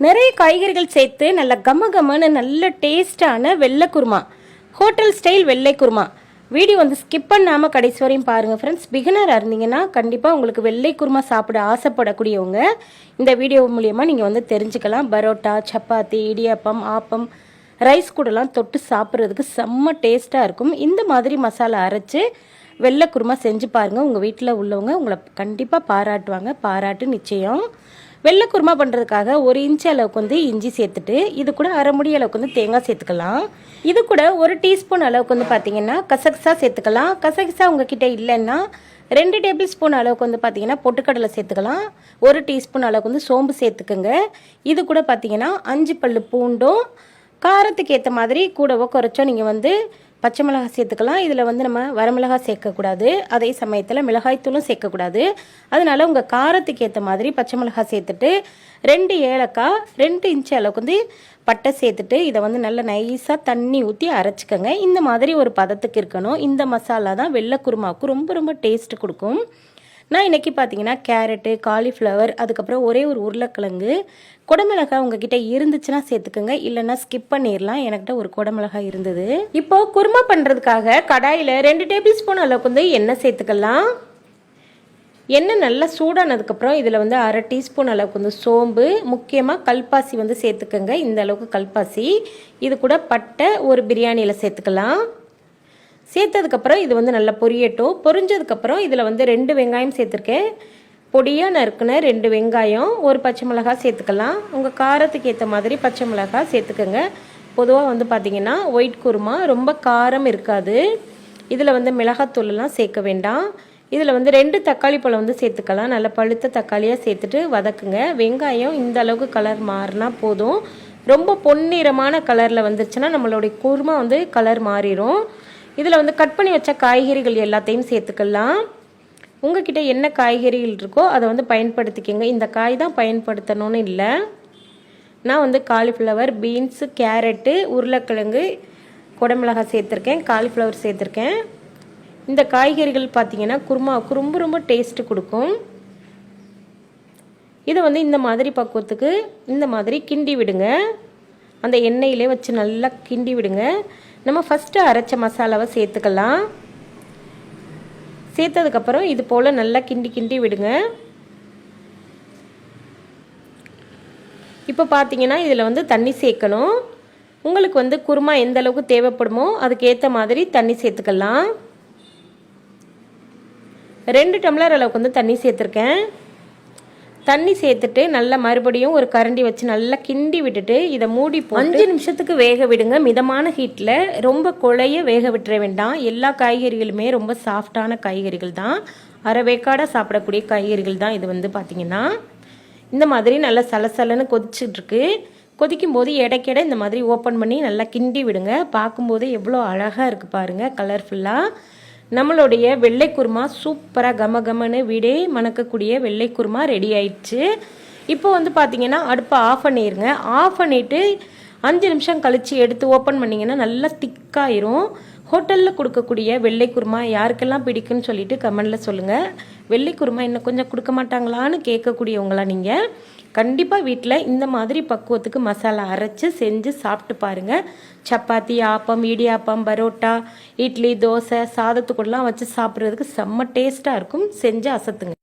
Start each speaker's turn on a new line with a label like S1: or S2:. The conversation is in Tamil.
S1: நிறைய காய்கறிகள் சேர்த்து நல்ல கம கமன்னு நல்ல டேஸ்டான வெள்ளை குருமா. ஹோட்டல் ஸ்டைல் வெள்ளை குருமா. வீடியோ வந்து ஸ்கிப் பண்ணாமல் கடைசி வரையும் பாருங்கள் ஃப்ரெண்ட்ஸ் பிகினராக இருந்தீங்கன்னா கண்டிப்பாக உங்களுக்கு வெள்ளை குருமா சாப்பிட ஆசைப்படக்கூடியவங்க இந்த வீடியோ மூலியமாக நீங்கள் வந்து தெரிஞ்சுக்கலாம். பரோட்டா சப்பாத்தி இடியாப்பம் ஆப்பம் ரைஸ் கூடலாம் தொட்டு சாப்பிட்றதுக்கு செம்ம டேஸ்ட்டாக இருக்கும். இந்த மாதிரி மசாலா அரைச்சு வெள்ளை குருமா செஞ்சு பாருங்கள் உங்கள் வீட்டில் உள்ளவங்க உங்களை கண்டிப்பாக பாராட்டுவாங்க. பாராட்டு நிச்சயம். வெள்ளை குருமா பண்ணுறதுக்காக ஒரு இன்ச்சு அளவுக்கு வந்து இஞ்சி சேர்த்துட்டு இது கூட அரை முடி அளவுக்கு வந்து தேங்காய் சேர்த்துக்கலாம். இது கூட ஒரு டீஸ்பூன் அளவுக்கு வந்து பார்த்தீங்கன்னா கசகசா சேர்த்துக்கலாம். கசகசா உங்ககிட்ட இல்லைன்னா ரெண்டு டேபிள் ஸ்பூன் அளவுக்கு வந்து பார்த்தீங்கன்னா பொட்டுக்கடலை சேர்த்துக்கலாம். ஒரு டீஸ்பூன் அளவுக்கு வந்து சோம்பு சேர்த்துக்குங்க. இது கூட பார்த்தீங்கன்னா அஞ்சு பல் பூண்டும் காரத்துக்கு ஏற்ற மாதிரி கூடவோ குறைச்சோ நீங்கள் வந்து பச்சை மிளகாய் சேர்த்துக்கலாம். இதில் வந்து நம்ம வரமிளகாய் சேர்க்கக்கூடாது. அதே சமயத்தில் மிளகாய்த்தூளும் சேர்க்கக்கூடாது. அதனால உங்கள் காரத்துக்கு ஏற்ற மாதிரி பச்சை மிளகாய் சேர்த்துட்டு ரெண்டு ஏலக்காய் ரெண்டு இன்ச்சு அளவுக்கு வந்து பட்டை சேர்த்துட்டு இதை வந்து நல்லா நைஸாக தண்ணி ஊற்றி அரைச்சிக்கோங்க. இந்த மாதிரி ஒரு பதத்துக்கு இருக்கணும். இந்த மசாலா தான் வெள்ளை குருமாவுக்கு ரொம்ப ரொம்ப டேஸ்ட்டு கொடுக்கும். நான் இன்றைக்கி பார்த்தீங்கன்னா கேரட்டு காலிஃப்ளவர் அதுக்கப்புறம் ஒரே ஒரு உருளைக்கிழங்கு. குடமிளகாய் உங்ககிட்ட இருந்துச்சுன்னா சேர்த்துக்கோங்க. இல்லைன்னா ஸ்கிப் பண்ணிடலாம் என்கிட்ட ஒரு குடமிளகாய் இருந்தது. இப்போ குருமா பண்ணுறதுக்காக கடாயில் ரெண்டு டேபிள் ஸ்பூன் அளவுக்கு வந்து எண்ணெய் சேர்த்துக்கலாம். எண்ணெய் நல்லா சூடானதுக்கப்புறம் இதில் வந்து அரை டீஸ்பூன் அளவுக்கு வந்து சோம்பு முக்கியமாக கல்பாசி வந்து சேர்த்துக்கோங்க. இந்த அளவுக்கு கல்பாசி. இது கூட பட்டை ஒரு பிரியாணியில் சேர்த்துக்கலாம். சேர்த்ததுக்கப்புறம் இது வந்து நல்லா பொரியட்டும். பொரிஞ்சதுக்கப்புறம் இதில் வந்து ரெண்டு வெங்காயம் சேர்த்துருக்கேன். பொடியாக நறுக்குன ரெண்டு வெங்காயம் ஒரு பச்சை மிளகாய் சேர்த்துக்கலாம். உங்கள் காரத்துக்கு ஏற்ற மாதிரி பச்சை மிளகாய் சேர்த்துக்கோங்க. பொதுவாக வந்து பார்த்திங்கன்னா ஒயிட் குருமா ரொம்ப காரம் இருக்காது. இதில் வந்து மிளகாத்தூள்லாம் சேர்க்க வேண்டாம். இதில் வந்து ரெண்டு தக்காளி பழம் வந்து சேர்த்துக்கலாம். நல்லா பழுத்த தக்காளியாக சேர்த்துட்டு வதக்குங்க. வெங்காயம் இந்த அளவுக்கு கலர் மாறினா போதும். ரொம்ப பொன்னிறமான கலரில் வந்துருச்சுன்னா நம்மளுடைய குருமா வந்து கலர் மாறிடும் இதில் வந்து கட் பண்ணி வச்ச காய்கறிகள் எல்லாத்தையும் சேர்த்துக்கலாம். உங்ககிட்ட என்ன காய்கறிகள் இருக்கோ அதை வந்து பயன்படுத்திக்கங்க. இந்த காய் தான் பயன்படுத்தணும்னு இல்லை. நான் வந்து காலிஃப்ளவர் பீன்ஸு கேரட்டு உருளைக்கிழங்கு குடமிளகாய் சேர்த்துருக்கேன் காலிஃப்ளவர் சேர்த்துருக்கேன். இந்த காய்கறிகள் பார்த்திங்கன்னா குருமாவுக்கு ரொம்ப ரொம்ப டேஸ்ட்டு கொடுக்கும். இதை வந்து இந்த மாதிரி பக்குவத்துக்கு இந்த மாதிரி கிண்டி விடுங்க. அந்த எண்ணெயிலே வச்சு நல்லா கிண்டி விடுங்க. நம்ம ஃபஸ்ட்டு அரைச்ச மசாலாவை சேர்த்துக்கலாம். சேர்த்ததுக்கப்புறம் இது போல் நல்லா கிண்டி கிண்டி விடுங்க. இப்போ பார்த்தீங்கன்னா இதில் வந்து தண்ணி சேர்க்கணும். உங்களுக்கு வந்து குருமா எந்த அளவுக்கு தேவைப்படுமோ அதுக்கேற்ற மாதிரி தண்ணி சேர்த்துக்கலாம். ரெண்டு டம்ளர் அளவுக்கு வந்து தண்ணி சேர்த்துருக்கேன். தண்ணி சேர்த்துட்டு நல்லா மறுபடியும் ஒரு கரண்டி வச்சு நல்லா கிண்டி விட்டுட்டு இதை மூடி அஞ்சு நிமிஷத்துக்கு வேக விடுங்க. மிதமான ஹீட்டில் ரொம்ப குழைய வேக விட்டுற வேண்டாம். எல்லா காய்கறிகளுமே ரொம்ப சாஃப்டான காய்கறிகள் தான். அரை வேக்காடாக சாப்பிடக்கூடிய காய்கறிகள் தான் இது வந்து பார்த்திங்கன்னா இந்த மாதிரி நல்லா சலசலன்னு கொதிச்சுட்ருக்கு கொதிக்கும் போது இடைக்கிட இந்த மாதிரி ஓப்பன் பண்ணி நல்லா கிண்டி விடுங்க. பார்க்கும்போது எவ்வளோ அழகாக இருக்குது பாருங்கள் கலர்ஃபுல்லாக நம்மளுடைய வெள்ளை குருமா சூப்பராக கம கமன்னு வீடே மணக்கக்கூடிய வெள்ளை குருமா ரெடி ஆயிடுச்சு. இப்போ வந்து பார்த்தீங்கன்னா அடுப்பை ஆஃப் பண்ணிடுங்க ஆஃப் பண்ணிவிட்டு அஞ்சு நிமிஷம் கழித்து எடுத்து ஓப்பன் பண்ணிங்கன்னா நல்லா திக்காயிரும் ஹோட்டலில் கொடுக்கக்கூடிய வெள்ளை குருமா யாருக்கெல்லாம் பிடிக்குன்னு சொல்லிட்டு கமெண்டில் சொல்லுங்கள் வெள்ளை குருமா இன்னும் கொஞ்சம் கொடுக்க மாட்டாங்களான்னு கேட்கக்கூடியவங்களா நீங்கள் கண்டிப்பாக வீட்டில் இந்த மாதிரி பக்குவத்துக்கு மசாலா அரைச்சி செஞ்சு சாப்பிட்டு பாருங்கள் சப்பாத்தி ஆப்பம் இடியாப்பம் பரோட்டா இட்லி தோசை சாதத்துக்குள்ளலாம் வச்சு சாப்பிட்றதுக்கு செம்ம டேஸ்ட்டாக இருக்கும். செஞ்சு அசத்துங்க.